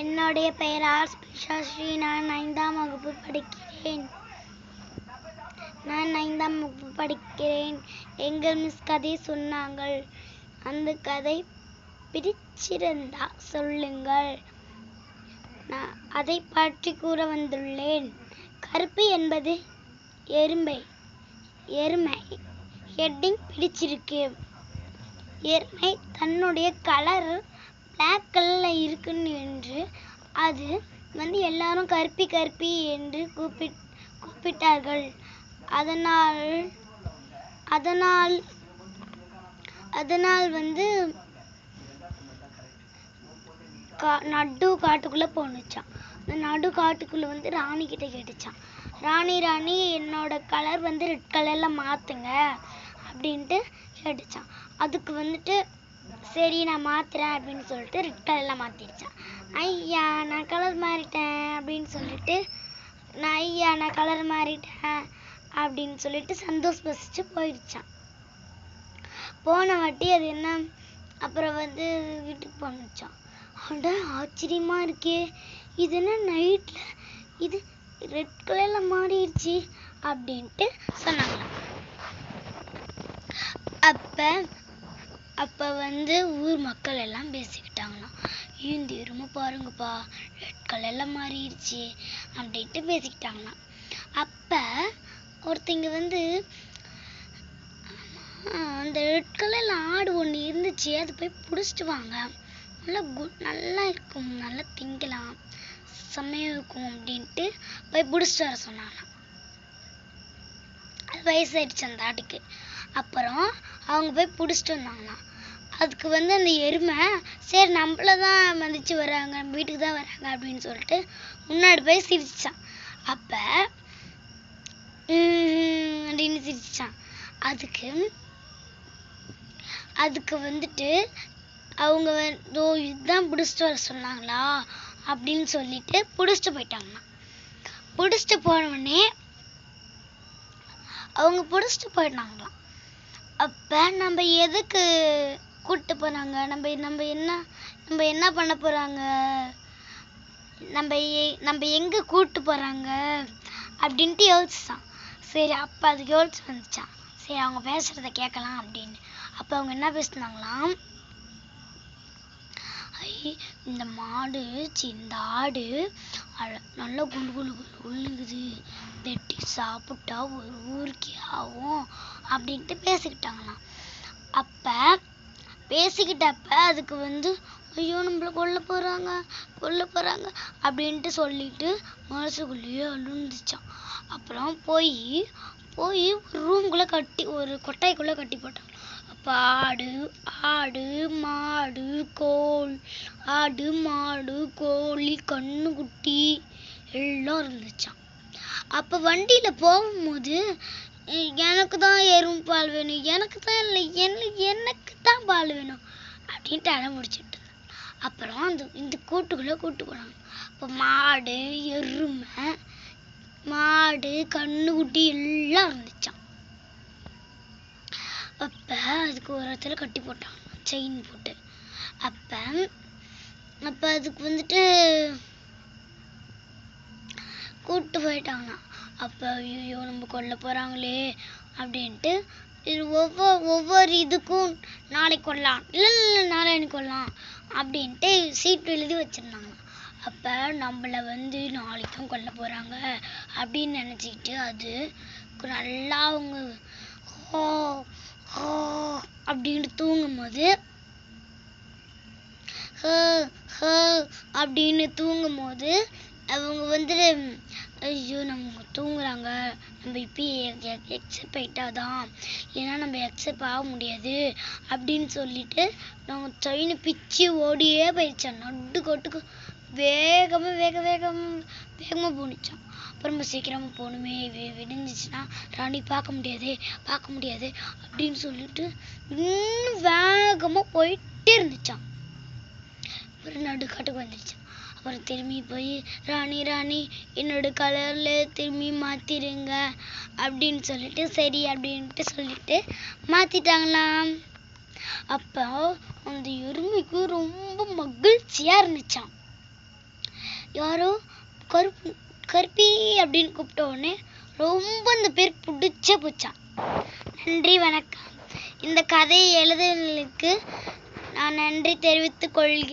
என்னுடைய பெயர் ஆர் ஸ்ரீ. நான் ஐந்தாம் வகுப்பு படிக்கிறேன். நான் ஐந்தாம் வகுப்பு படிக்கிறேன். எங்கள் மிஸ் கதை சொன்னாங்கள். அந்த கதை பிடிச்சிருந்தா சொல்லுங்கள். நான் அதை பற்றி கூற வந்துள்ளேன். கருப்பு என்பது எருமை எருமை ஹெட்டிங் பிடிச்சிருக்கு எருமை தன்னுடைய கலர் பிளாக் கலரில் இருக்குன்னு என்று அது வந்து எல்லாரும் கருப்பி கருப்பி என்று கூப்பிட் கூப்பிட்டார்கள். அதனால் அதனால் அதனால் வந்து கா நடு காட்டுக்குள்ளே போணுச்சான் அந்த நடு காட்டுக்குள்ளே வந்து ராணி கிட்ட கேட்டுச்சான் ராணி ராணி என்னோட கலர் வந்து ரெட் கலரில் மாற்றுங்க அப்படின்ட்டு கேட்டுச்சான் அதுக்கு வந்துட்டு சரி நான் மாத்துறேன் அப்படின்னு சொல்லிட்டு ரெட் கலரில் மாற்றிடுச்சான் ஐயா நான் கலர் மாறிட்டேன் அப்படின்னு சொல்லிட்டு நான் ஐயா நான் கலர் மாறிட்டேன் அப்படின்னு சொல்லிட்டு சந்தோஷப்பட்டு போயிடுச்சான் போன வாட்டி அது என்ன அப்புறம் வந்து வீட்டுக்கு போனுச்சான் அட ஆச்சரியமா இருக்கே. இது என்ன நைட்ல இது ரெட் கலரில் மாறிடுச்சு அப்படின்ட்டு சொன்னாங்களாம் அப்ப அப்போ வந்து ஊர் மக்கள் எல்லாம் பேசிக்கிட்டாங்களாம். இந்த எருமை பாருங்கப்பா ரெட் கலர்ல மாறிடுச்சு அப்படின்ட்டு பேசிக்கிட்டாங்களாம். அப்ப ஒருத்தங்க வந்து அந்த ரெட் கலரில் ஆடு ஒன்று இருந்துச்சு அது போய் பிடிச்சிட்டு வாங்க. நல்லா குட் நல்லா இருக்கும் நல்லா திங்கலாம் செம்மையாக இருக்கும் அப்படின்ட்டு போய் பிடிச்சிட்டு வர சொன்னாங்களாம். அது வயசாயிடுச்சு அந்த ஆட்டுக்கு. அப்புறம் அவங்க போய் பிடிச்சிட்டு வந்தாங்களாம். அதுக்கு வந்து அந்த எருமை சரி நம்மள தான் மதித்து வராங்க நம்ம வீட்டுக்கு தான் வராங்க அப்படின்னு சொல்லிட்டு முன்னாடி போய் சிரிச்சான். அப்போ அப்படின்னு சிரிச்சான். அதுக்கு அதுக்கு வந்துட்டு அவங்க "ஓ, இதுதான் பிடிச்சிட்டு வர சொன்னாங்களா? அப்படின்னு சொல்லிட்டு பிடிச்சிட்டு போயிட்டாங்களாம். பிடிச்சிட்டு போனவுடனே அவங்க பிடிச்சிட்டு போயிட்டாங்களாம். அப்போ நம்ம எதுக்கு கூப்பிட்டு போகிறாங்க நம்ம நம்ம என்ன நம்ம என்ன பண்ண போறாங்க? நம்ம நம்ம எங்க கூப்பிட்டு போறாங்க? அப்படின்ட்டு யோசிச்சான். சரி அப்ப அதுக்கு யோசிச்சு வந்துச்சான். சரி அவங்க பேசுகிறத கேட்கலாம் அப்படின்னு. அப்ப அவங்க என்ன பேசுனாங்களாம்? ஐ இந்த மாடு இந்த ஆடு அழ- நல்லா குண்டு குண்டு குண்டு உள்ளுக்குது வெட்டி சாப்பிட்டா ஒரு ஊருக்கே ஆகும் அப்படின்ட்டு பேசிக்கிட்டாங்களாம். அப்ப பேசிக்கிட்டப்ப அதுக்கு வந்து ஐயோ நம்மள கொல்ல போகிறாங்க கொல்ல போகிறாங்க அப்படின்ட்டு சொல்லிட்டு மனசுக்குள்ளேயே அழுந்துச்சான். அப்புறம் போய் போய் ஒரு ரூம்குள்ள கட்டி ஒரு கொட்டாய்க்குள்ளே கட்டி போட்டான். அப்போ ஆடு ஆடு மாடு கோல் ஆடு மாடு கோழி கண்ணுக்குட்டி எல்லாம் இருந்துச்சான் அப்போ வண்டியில் போகும்போது எனக்கு தான் எரும் பால் வேணும். எனக்கு தான் இல்லை. எனக்கு எனக்கு தான் பால் வேணும் அப்படின்ட்டு அடம் முடிச்சுட்டு அப்புறம் அந்த இந்த கூட்டுக்குள்ளே கூட்டு போனாங்க. அப்போ மாடு எருமை மாடு கண்ணுக்குட்டி எல்லாம் இருந்துச்சாம். அப்போ அதுக்கு ஒரு இடத்துல கட்டி போட்டாங்க. செயின் போட்டு. அப்போ அப்போ அதுக்கு வந்துட்டு கூட்டு போயிட்டாங்கண்ணா அப்ப ஐயோ நம்ம கொல்ல போறாங்களே அப்படின்ட்டு இது ஒவ்வொரு ஒவ்வொரு இதுக்கும் நாளைக்கு கொள்ளலாம் இல்ல இல்ல நாராயணி கொள்ளலாம் கொல்லலாம் அப்படின்ட்டு சீட்டு எழுதி வச்சிருந்தாங்க. அப்ப நம்மள வந்து நாளைக்கும் கொல்ல போறாங்க அப்படின்னு நினச்சிக்கிட்டு அது நல்லா அவங்க ஹோ ஹோ அப்படின்னு தூங்கும்போது ஹ, ஹ அப்படின்னு தூங்கும்போது அவங்க வந்துட்டு ஐயோ நம்ம தூங்குறாங்க. நம்ம இப்பயே எக்ஸப் ஆயிட்டாதான். ஏன்னா நம்ம எக்ஸப் ஆக முடியாது. அப்படின்னு சொல்லிட்டு நாங்கள் செயினை பிச்சு ஓடியே போயிடுச்சோம். நடு கொட்டுக்கு வேகமாக வேக வேகம் வேகமாக போணுச்சான் அப்புறம் சீக்கிரமாக போகணுமே வி- விடிஞ்சிச்சுன்னா ராணி பார்க்க முடியாது பார்க்க முடியாது அப்படின்னு சொல்லிட்டு இன்னும் வேகமாக போயிட்டே இருந்துச்சான் அப்புறம் நடுக்காட்டுக்கு வந்துடுச்சான் அப்புறம் திரும்பி போய் ராணி ராணி என்னோட கலர்ல திரும்பி மாத்திருங்க அப்படின்னு சொல்லிட்டு சரி அப்படின்ட்டு சொல்லிட்டு மாற்றிட்டாங்களாம் அப்போ அந்த எருமைக்கு ரொம்ப மகிழ்ச்சியா இருந்துச்சாம். யாரோ கருப்பு கருப்பி அப்படின்னு கூப்பிட்ட உடனே ரொம்ப அந்த பேர் பிடிச்சே போச்சான் நன்றி வணக்கம். இந்த கதையை எழுதுனதுக்கு நான் நன்றி தெரிவித்துக் கொள்கிறேன்.